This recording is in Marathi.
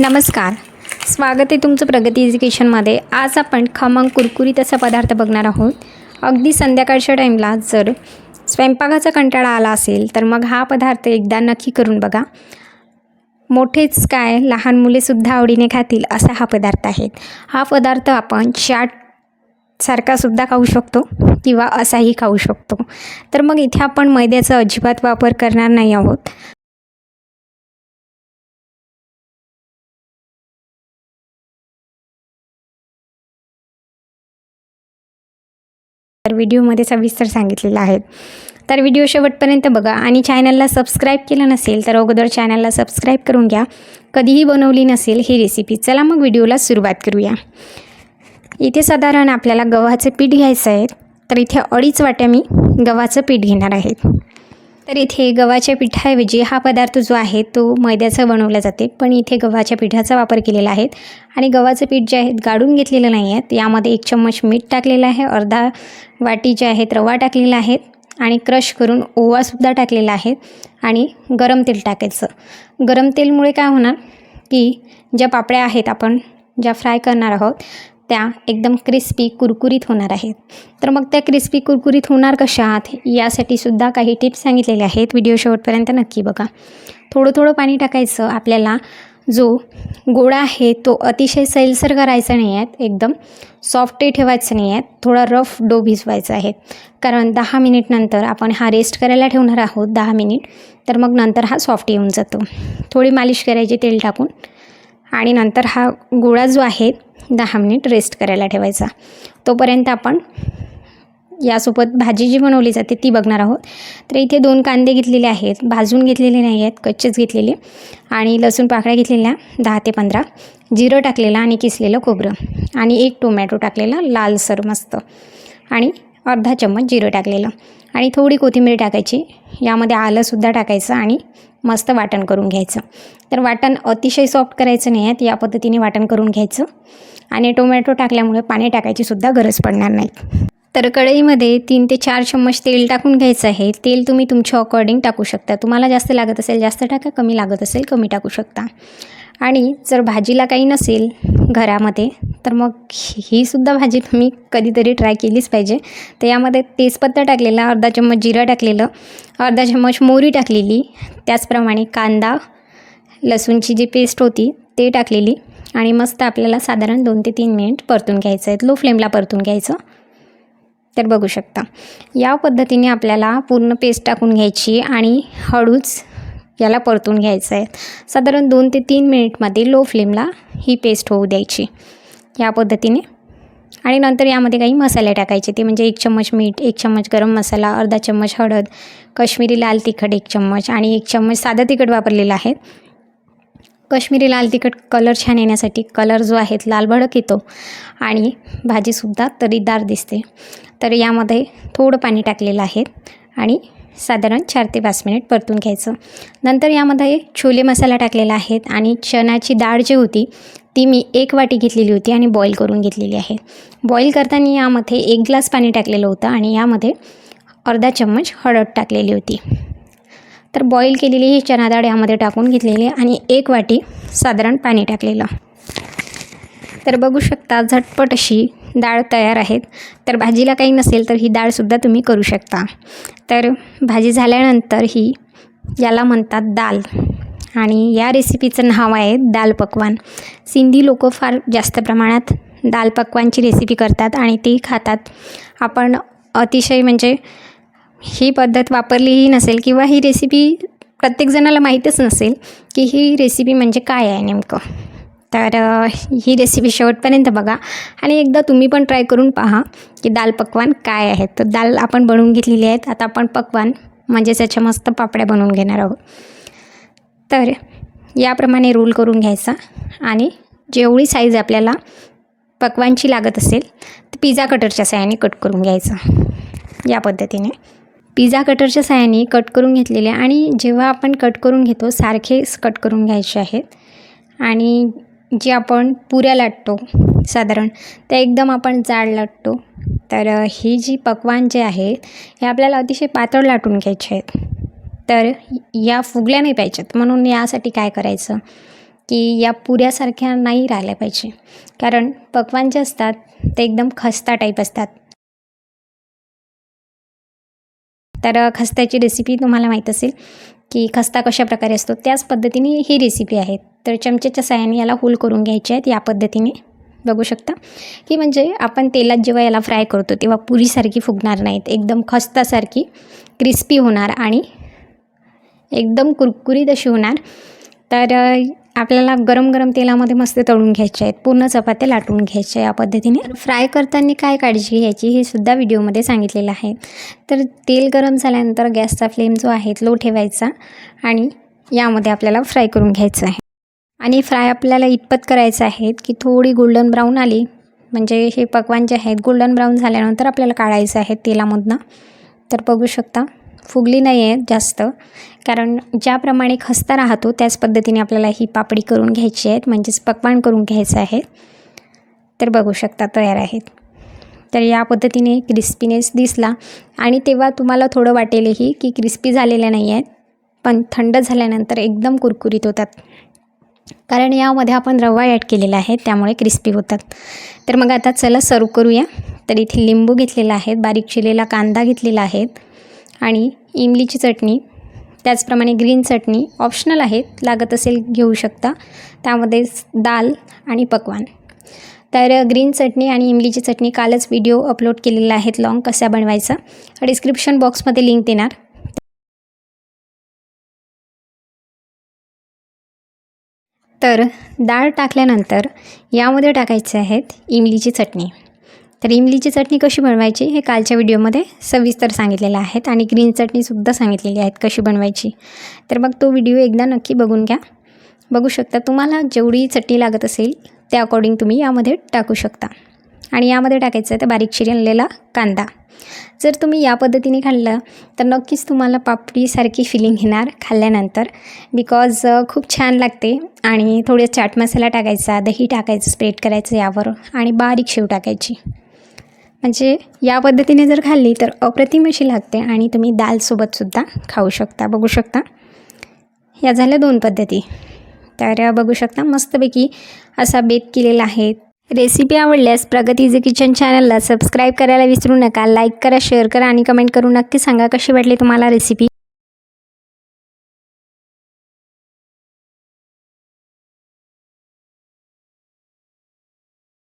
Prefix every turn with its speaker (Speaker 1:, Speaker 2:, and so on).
Speaker 1: नमस्कार. स्वागत आहे तुमचं प्रगती एज्युकेशनमध्ये. आज आपण खमंग कुरकुरीत असा पदार्थ बघणार आहोत. अगदी संध्याकाळच्या टाईमला जर स्वयंपाकाचा कंटाळा आला असेल तर मग हा पदार्थ एकदा नक्की करून बघा. मोठेच काय लहान मुलेसुद्धा आवडीने खातील असा हा पदार्थ आहे. हा पदार्थ आपण चाट सारखासुद्धा खाऊ शकतो किंवा असाही खाऊ शकतो. तर मग इथे आपण मैद्याचा अजिबात वापर करणार नाही आहोत. तर व्हिडिओमध्ये सविस्तर सांगितलेलं आहे. तर व्हिडिओ शेवटपर्यंत बघा आणि चॅनलला सबस्क्राईब केलं नसेल तर अगोदर चॅनलला सबस्क्राईब करून घ्या. कधीही बनवली नसेल ही रेसिपी चला मग व्हिडिओला सुरुवात करूया. इथे साधारण आपल्याला गव्हाचं पीठ घ्यायचं आहे. तर इथे अडीच वाट्या मी गव्हाचं पीठ घेणार आहे. तर इथे गव्हाच्या पिठाऐवजी हा पदार्थ जो आहे तो मैद्याचा बनवला जाते. पण इथे गव्हाच्या पिठाचा वापर केलेला आहे आणि गव्हाचं पीठ जे आहे गाडून घेतलेलं नाही आहे. यामध्ये एक चम्मच मीठ टाकलेलं आहे अर्धा वाटी जे आहेत रवा टाकलेला आहे आणि क्रश करून ओवासुद्धा टाकलेला आहे आणि गरम तेल टाकायचं. गरम तेलमुळे काय होणार की ज्या पापड्या आहेत आपण ज्या फ्राय करणार आहोत त्या एकदम क्रिस्पी कुरकुरीत होणार आहेत. तर मग त्या क्रिस्पी कुरकुरीत होणार कशा आहात यासाठी सुद्धा काही टिप्स सांगितलेले आहेत. व्हिडिओ शेवटपर्यंत नक्की बघा. थोडं थोडं पाणी टाकायचं आपल्याला. जो गोळा आहे तो अतिशय सैलसर करायचा नाही आहेत. एकदम सॉफ्टही ठेवायचं नाही आहेत. थोडा रफ डो भिजवायचा आहे. कारण दहा मिनिटनंतर आपण हा रेस्ट करायला ठेवणार आहोत दहा मिनिट तर मग नंतर हा सॉफ्ट येऊन जातो. थोडी मालिश करायची तेल टाकून. आणि नंतर हा गोळा जो आहे दहा मिनिट रेस्ट करायला ठेवायचा. तोपर्यंत आपण यासोबत भाजी जी बनवली जाते ती बघणार आहोत. तर इथे दोन कांदे घेतलेले आहेत भाजून घेतलेले नाही आहेत कच्चेच घेतलेले. आणि लसूण पाकळ्या घेतलेल्या दहा ते पंधरा. जिरं टाकलेलं आणि किसलेलं खोबरं. आणि एक टोमॅटो टाकलेला लालसर मस्त. आणि अर्धा चम्मच जिरं टाकलेलं. आणि थोडी कोथिंबीर टाकायची. यामध्ये आलंसुद्धा टाकायचं आणि मस्त वाटण करून घ्यायचं. तर वाटण अतिशय सॉफ्ट करायचं नाही आहे. या पद्धतीने वाटण करून घ्यायचं. आणि टोमॅटो टाकल्यामुळे पाणी टाकायची सुद्धा गरज पडणार नाही. तर कढईमध्ये तीन ते चार चम्मच तेल टाकून घ्यायचं आहे. तेल तुम्ही तुमच्या अकॉर्डिंग टाकू शकता. तुम्हाला जास्त लागत असेल जास्त टाका. कमी लागत असेल कमी टाकू शकता. आणि जर भाजीला काही नसेल घरामध्ये तर मग ही सुद्धा भाजी तुम्ही कधीतरी ट्राय केलीच पाहिजे. तर यामध्ये तेजपत्ता टाकलेला अर्धा चम्मच जिरं टाकलेलं अर्धा चम्मच मोहरी टाकलेली त्याचप्रमाणे कांदा लसूणची जी पेस्ट होती ते टाकलेली. आणि मस्त आपल्याला साधारण दोन ते तीन मिनिट परतून घ्यायचं आहे. लो फ्लेमला परतून घ्यायचं. तर बघू शकता. या पद्धतीने आपल्याला पूर्ण पेस्ट टाकून घ्यायची आणि हळूच याला परतून घ्यायचं आहे. साधारण दोन ते तीन मिनिटमध्ये लो फ्लेमला ही पेस्ट होऊ द्यायची. या पद्धतीने. आणि नंतर यामध्ये काही मसाले टाकायचे. ते म्हणजे एक चम्मच मीठ एक चम्मच गरम मसाला अर्धा चम्मच हळद कश्मीरी लाल तिखट एक चम्मच आणि एक चम्मच साधं तिखट वापरलेलं आहे. कश्मीरी लाल तिखट कलर छान येण्यासाठी कलर जो आहे लाल भडक येतो आणि भाजीसुद्धा तरीदार दिसते. तर यामध्ये थोडं पाणी टाकलेलं आहे आणि साधारण चार ते पाच मिनिट परतून घ्यायचं. नंतर यामध्ये छोले मसाला टाकलेला आहे आणि चण्याची डाळ जी होती ती मी एक वाटी घेतलेली होती आणि बॉईल करून घेतलेली आहे. बॉईल करताना यामध्ये एक ग्लास पाणी टाकलेलं होतं आणि यामध्ये अर्धा चम्मच हळद टाकलेली होती. तर बॉईल केलेली ही चना डाळ यामध्ये टाकून घेतलेली आणि एक वाटी साधारण पाणी टाकलेलं. तर बघू शकता झटपट अशी डाळ तयार आहेत. तर भाजीला काही नसेल तर ही डाळसुद्धा तुम्ही करू शकता. तर भाजी झाल्यानंतर ही याला म्हणतात दाल. आणि या रेसिपीचं नाव आहे दाल पकवान. सिंधी लोक फार जास्त प्रमाणात दाल पकवानची रेसिपी करतात आणि ती खातात. आपण अतिशय म्हणजे ही पद्धत वापरलीही नसेल किंवा ही रेसिपी प्रत्येकजणाला माहीतच नसेल की ही रेसिपी म्हणजे काय आहे नेमकं. तर ही रेसिपी शेवटपर्यंत बघा आणि एकदा तुम्ही पण ट्राय करून पहा की दाल पकवान काय आहे. तर दाल आपण बनवून घेतलेली आहेत. आता आपण पकवान म्हणजे त्याच्या मस्त पापड्या बनवून घेणार आहोत. तर याप्रमाणे रोल करून घ्यायचा आणि जेवढी साईज आपल्याला पकवानची लागत असेल तर पिझ्झा कटरच्या साह्याने कट करून घ्यायचं. या पद्धतीने. पिझ्झा कटरच्या साह्याने कट करून घेतलेले आणि जेव्हा आपण कट करून घेतो सारखेच कट करून घ्यायचे आहेत. आणि जे आपण पुऱ्या लाटतो साधारण त्या एकदम आपण जाड लाटतो. तर ही जी पकवान जे आहे हे आपल्याला अतिशय पातळ लाटून घ्यायचे आहेत. तर या फुगल्या नाही पाहिजेत. म्हणून यासाठी काय करायचं? की या पुऱ्यासारख्या नाही राहिल्या पाहिजे. कारण पकवान जे असतात ते एकदम खस्ता टाईप असतात. तर खस्त्याची रेसिपी तुम्हाला माहीत असेल की खस्ता कशा प्रकारे असतो त्याच पद्धतीने ही रेसिपी आहे. तर चमचेच्या साहाय्याने याला होल करून घ्यायचे आहेत या पद्धतीने. बघू शकता. की म्हणजे आपण तेलात जेव्हा याला फ्राय करतो तेव्हा पुरीसारखी फुगणार नाहीत. एकदम खस्तासारखी क्रिस्पी होणार आणि एकदम कुरकुरीत अशी होणार. तर आपल्याला गरम गरम तेलामध्ये मस्त तळून घ्यायचे आहेत. पूर्ण चपात्या लाटून घ्यायच्या या पद्धतीने. फ्राय करताना काय काळजी घ्यायची हे सुद्धा व्हिडिओमध्ये सांगितलेलं आहे. तर तेल गरम झाल्यानंतर गॅसचा फ्लेम जो आहे लो ठेवायचा आणि यामध्ये आपल्याला फ्राय करून घ्यायचं आहे. आणि फ्राय आपल्याला इतपत करायचं आहे की थोडी गोल्डन ब्राऊन आली. म्हणजे हे पकवान जे आहेत गोल्डन ब्राऊन झाल्यानंतर आपल्याला काढायचं आहे तेलामधनं. तर बघू शकता. फुगली नाही आहे जास्त. कारण ज्याप्रमाणे खस्ता राहतो त्याच पद्धतीने आपल्याला ही पापडी करून घ्यायची आहेत. म्हणजेच पकवान करून घ्यायचं आहे. तर बघू शकता तयार आहेत. तर या पद्धतीने क्रिस्पीनेस दिसला. आणि तेव्हा तुम्हाला थोडं वाटेलही की क्रिस्पी झालेल्या नाही आहेत पण थंड झाल्यानंतर एकदम कुरकुरीत होतात. कारण यामध्ये आपण रवा ॲड केलेला आहे त्यामुळे क्रिस्पी होतात. तर मग आता चला सर्व करूया. तर इथे लिंबू घेतलेला आहे बारीक चिरलेला कांदा घेतलेला आहे. आणि इमलीची चटणी त्याचप्रमाणे ग्रीन चटणी ऑप्शनल आहेत लागत असेल घेऊ शकता. त्यामध्ये दाल आणि पकवान. तर ग्रीन चटणी आणि इमलीची चटणी कालच व्हिडिओ अपलोड केलेला आहेत लॉंग कसा बनवायचा? डिस्क्रिप्शन बॉक्समध्ये लिंक देणार. तर डाळ टाकल्यानंतर यामध्ये टाकायचे आहेत इमलीची चटणी. तर इमलीची चटणी कशी बनवायची हे कालच्या व्हिडिओमध्ये सविस्तर सांगितलेलं आहेत आणि ग्रीन चटणीसुद्धा सांगितलेली आहेत कशी बनवायची. तर मग तो व्हिडिओ एकदा नक्की बघून घ्या. बघू शकता तुम्हाला जेवढी चटणी लागत असेल त्या अकॉर्डिंग तुम्ही यामध्ये टाकू शकता. आणि यामध्ये टाकायचं आहे तर बारीक चिरलेला कांदा. जर तुम्ही या पद्धतीने खाल्लं तर नक्कीच तुम्हाला पापडीसारखी फिलिंग येणार खाल्ल्यानंतर. बिकॉज खूप छान लागते आणि थोडे चाट मसाला टाकायचा दही टाकायचं स्प्रेड करायचं यावर आणि बारीक शेव टाकायची. म्हणजे या पद्धतीने जर खाल्ली तर अप्रतिम अशी लागते आणि तुम्ही दालसोबतसुद्धा खाऊ शकता बघू शकता. या झाल्या दोन पद्धती. तर बघू शकता मस्तपैकी असा बेत केलेला आहे. रेसिपी आवडल्यास प्रगती इझी किचन चॅनलला सबस्क्राईब करायला विसरू नका. लाईक करा शेअर करा आणि कमेंट करून नक्की सांगा कशी वाटली तुम्हाला रेसिपी